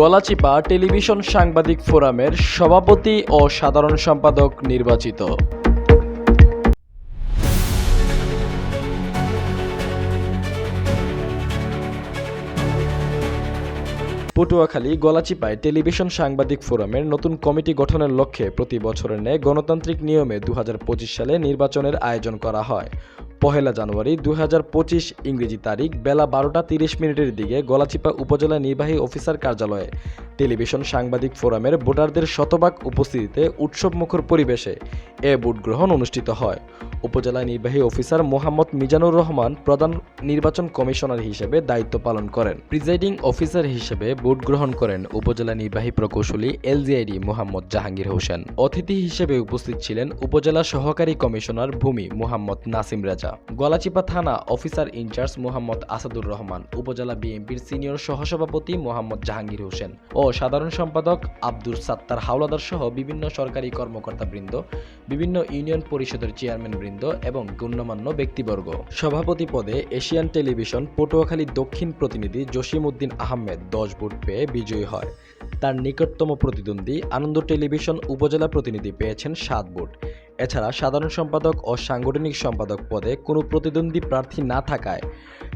Galachipa television সাংবাদিক ফোরামের সভাপতি ও সাধারণ সম্পাদক নির্বাচিত। পটুয়াখালী গলাচিপায় টেলিভিশন সাংবাদিক ফোরামের নতুন কমিটি গঠনের লক্ষ্যে প্রতি বছরের ন্যায় গণতান্ত্রিক নিয়মে দু হাজার পঁচিশ সালে নির্বাচনের আয়োজন করা হয়। পহেলা জানুয়ারি দু হাজার পঁচিশ ইংরেজি তারিখ বেলা বারোটা তিরিশ মিনিটের দিকে গলাচিপা উপজেলা নির্বাহী অফিসার কার্যালয়ে। টেলিভিশন সাংবাদিক ফোরামের ভোটারদের শতভাগ উপস্থিতিতে উৎসবমুখর পরিবেশে এ ভোট গ্রহণ অনুষ্ঠিত হয়। উপজেলা নির্বাহী অফিসার মোহাম্মদ মিজানুর রহমান প্রধান নির্বাচন কমিশনার হিসেবে দায়িত্ব পালন করেন। প্রিজাইডিং অফিসার হিসেবে ভোট গ্রহণ করেন উপজেলা নির্বাহী প্রকৌশলী এলজিআইডি মোহাম্মদ জাহাঙ্গীর হোসেন। অতিথি হিসেবে উপস্থিত ছিলেন উপজেলা সহকারী কমিশনার ভূমি মোহাম্মদ নাসিম রাজা। গলাচিপা থানা officer in charge Mohammad Asadur Rahman, উপজেলা বিএনপির সিনিয়র সহসভাপতি মোহাম্মদ জাহাঙ্গীর হোসেন ও সাধারণ সম্পাদক আব্দুল সাত্তার হাওলাদার সহ বিভিন্ন সরকারি কর্মকর্তাবৃন্দ, বিভিন্ন ইউনিয়ন পরিষদের চেয়ারম্যান বৃন্দ এবং গণ্যমান্য ব্যক্তিবর্গ। সভাপতি পদে এশিয়ান টেলিভিশন পটুয়াখালী দক্ষিণ প্রতিনিধি জসিম উদ্দিন আহমেদ দশ ভোট পেয়ে বিজয়ী হয়। তার নিকটতম প্রতিদ্বন্দ্বী আনন্দ টেলিভিশন উপজেলা প্রতিনিধি পেয়েছেন সাত ভোট। এছাড়া সাধারণ সম্পাদক ও সাংগঠনিক সম্পাদক পদে কোনো প্রতিদ্বন্দ্বী প্রার্থী না থাকায়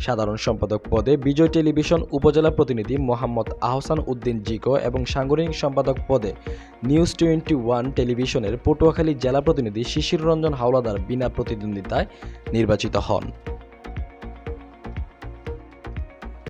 সাধারণ সম্পাদক পদে বিজয় টেলিভিশন উপজেলা প্রতিনিধি মোহাম্মদ আহসান উদ্দিন জিকো এবং সাংগঠনিক সম্পাদক পদে নিউজ টোয়েন্টি ওয়ান টেলিভিশনের পটুয়াখালী জেলা প্রতিনিধি শিশির রঞ্জন হাওলাদার বিনা প্রতিদ্বন্দ্বিতায় নির্বাচিত হন।